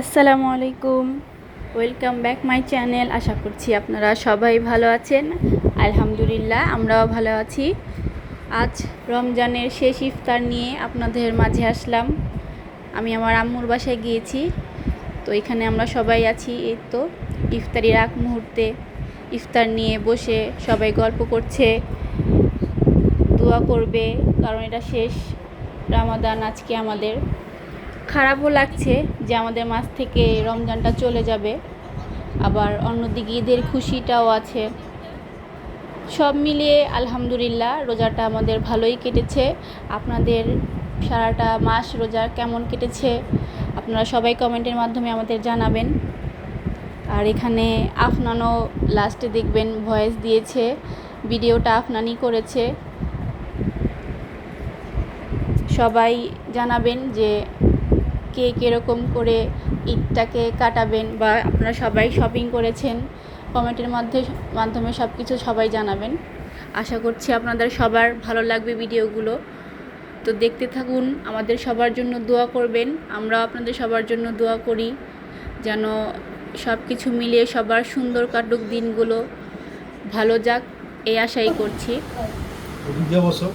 আসসালামু আলাইকুম। Welcome back my channel আশা করছি আপনারা সবাই ভালো আছেন। আলহামদুলিল্লাহ, আমরাও ভালো আছি। আজ রমজানের শেষ ইফতার নিয়ে আপনাদের মাঝে আসলাম। আমি আমার আম্মুর বাসায় গিয়েছি। তো এখানে আমরা সবাই আছি। এই তো ইফতারির আগ মুহূর্তে ইফতার নিয়ে বসে সবাই গল্প করছে, দোয়া করবে, কারণ এটা শেষ। রামাদান আজকে আমাদের। খারাপও লাগছে যে আমাদের মাছ থেকে রমজানটা চলে যাবে। আবার অন্যদিকে ঈদের খুশিটাও আছে। সব মিলিয়ে আলহামদুলিল্লাহ, রোজাটা আমাদের ভালোই কেটেছে। আপনাদের সারাটা মাস রোজা কেমন কেটেছে, আপনারা সবাই কমেন্টের মাধ্যমে আমাদের জানাবেন। আর এখানে আফনানও লাস্টে দেখবেন ভয়েস দিয়েছে, ভিডিওটা আফনানই করেছে। সবাই জানাবেন যে কে কীরকম করে ঈদটাকে কাটাবেন বা আপনারা সবাই শপিং করেছেন কমেন্টের মধ্যে মাধ্যমে সব কিছু সবাই জানাবেন। আশা করছি আপনাদের সবার ভালো লাগবে ভিডিওগুলো। তো দেখতে থাকুন আমাদের সবার জন্য দোয়া করবেন। আমরাও আপনাদের সবার জন্য দোয়া করি যেন সব কিছু মিলিয়ে সবার সুন্দর কাটুক দিনগুলো। ভালো যাক এই আশাই করছি।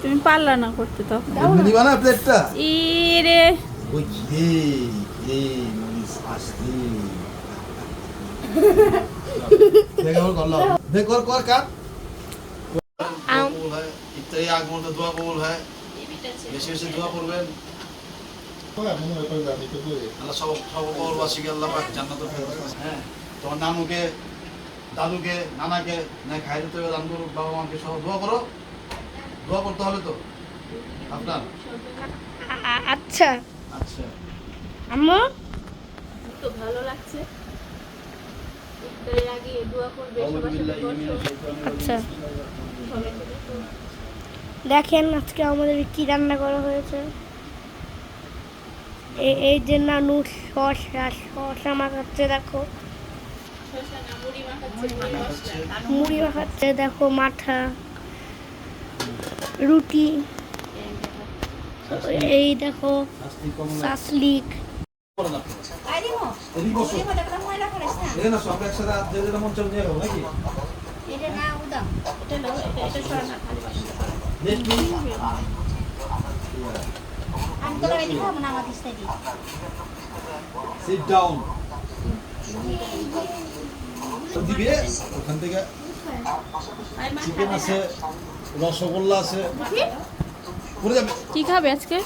তুমি পারলা না করতে তো এমনি না প্লেটটা ই রে ওই আসতে দেখ কর কর কাট হয় ইত্যাদি আগ মুহূর্ত দোয়া কবুল হয় বেশি বেশি দোয়া করবেন আল্লাহ সব সব কবরবাসীকে আল্লাহ পাক ফেরদৌস হ্যাঁ তোমার নানুকে দাদুকে নানাকে না খাই দিতে হবে দাদু বাবা মাকে সব দোয়া করো দোয়া করতে হবে তো আপনার আচ্ছা। আচ্ছা। আম্মু? তো ভালো লাগছে। ইফতারের আগে দোয়া করবে সবার সাথে বসো। আচ্ছা। দেখেন আজকে আমাদের কি রান্না করা হয়েছে। এই যে নানু শসা শসা মাখাচ্ছে দেখো। মুড়ি মাখাচ্ছে দেখো মাথা। রুটি। এই দেখো মন দেখবি সিট ডাউন দিবে ওখান থেকে চিকেন আছে রসগোল্লা আছে। কি খাবে আজকে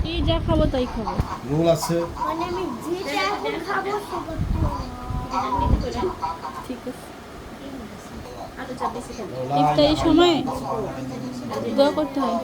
কি যা খাব তাই খাব রোল আছে ঠিক আছে ইফতারির সময় দোয়া করতে হয়